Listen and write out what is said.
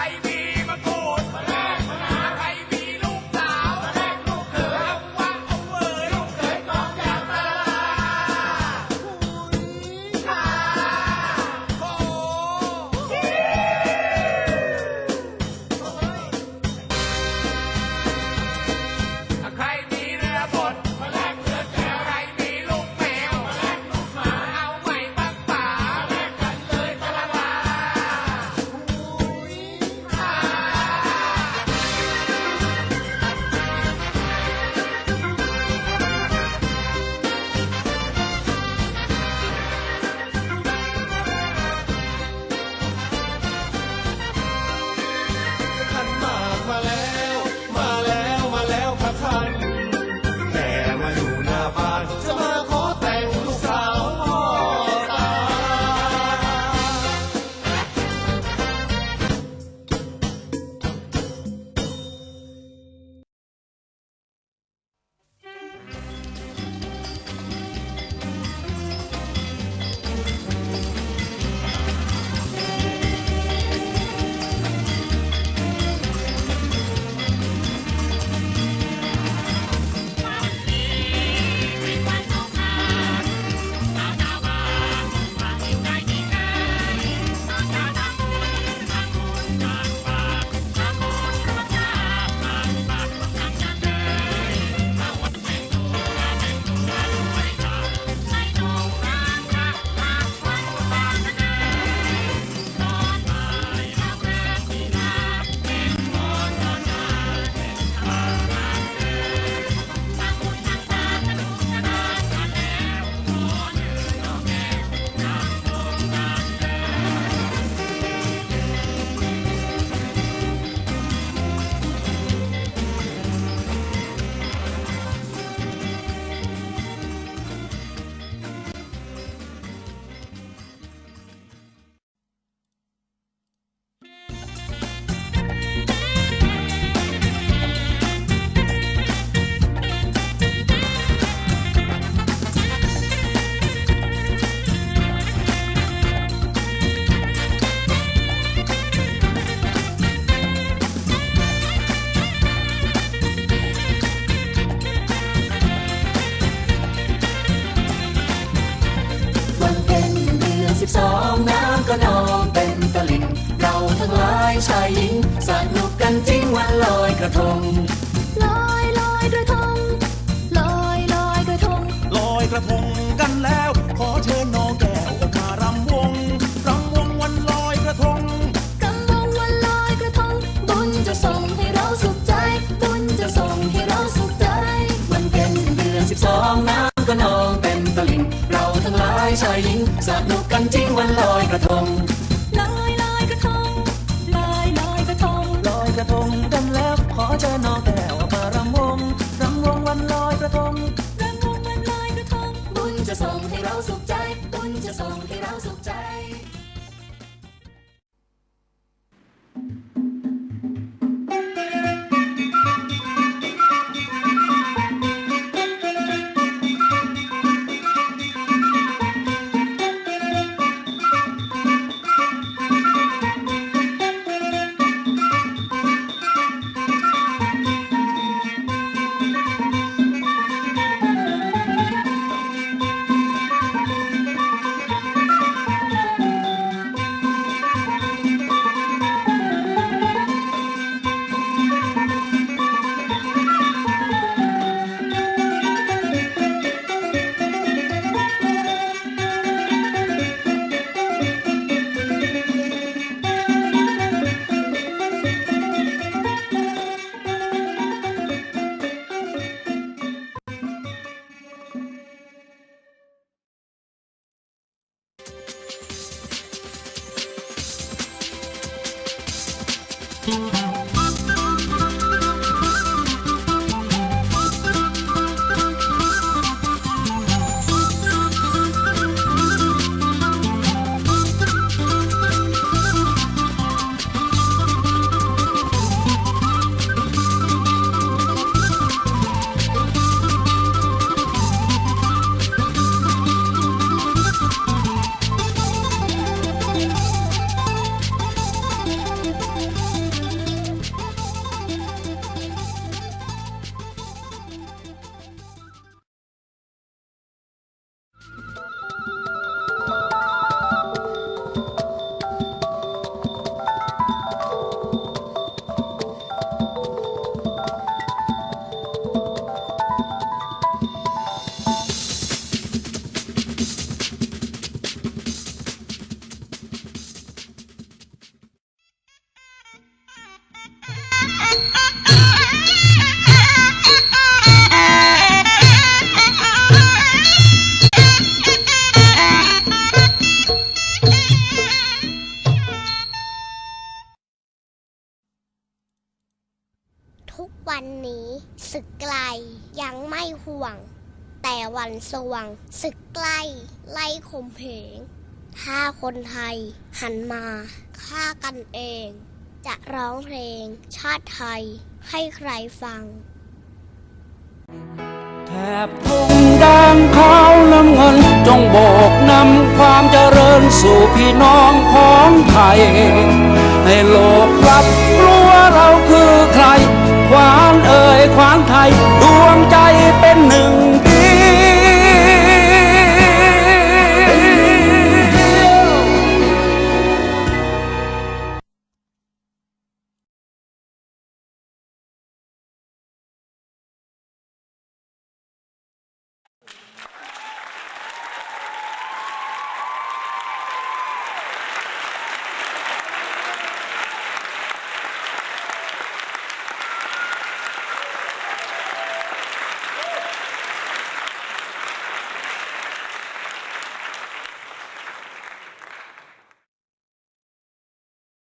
I. ชายหญิงสนุกกันจริงวันลอยกระทง ลอยลอยกระทง ลอยลอยกระทง ลอยกระทงกันแล้ว ขอเชิญน้องแก้วออกมารำวงรำวงวันลอยกระทงกำมงวันลอยกระทง บุญจะส่งให้เราสุขใจ บุญจะส่งให้เราสุขใจวันเพ็ญเดือนสิบสองน้ำก็นองเต็มตลิ่ง เราทั้งหลายชายหญิงสนุกกันจริงวันลอยกระทง ทุ ไกล ยังไม่ห่วง แต่วันสว่างศึกใกล้ ไล่ข่มเหง ถ้าคนไทยหันมาฆ่ากันเอง จะร้องเพลง ชาติไทยให้ใครฟัง แถบธงแดงขาวน้ำเงิน จงโบกนำความเจริญสู่พี่น้องของไทย ให้โลกรับรู้ว่าเรา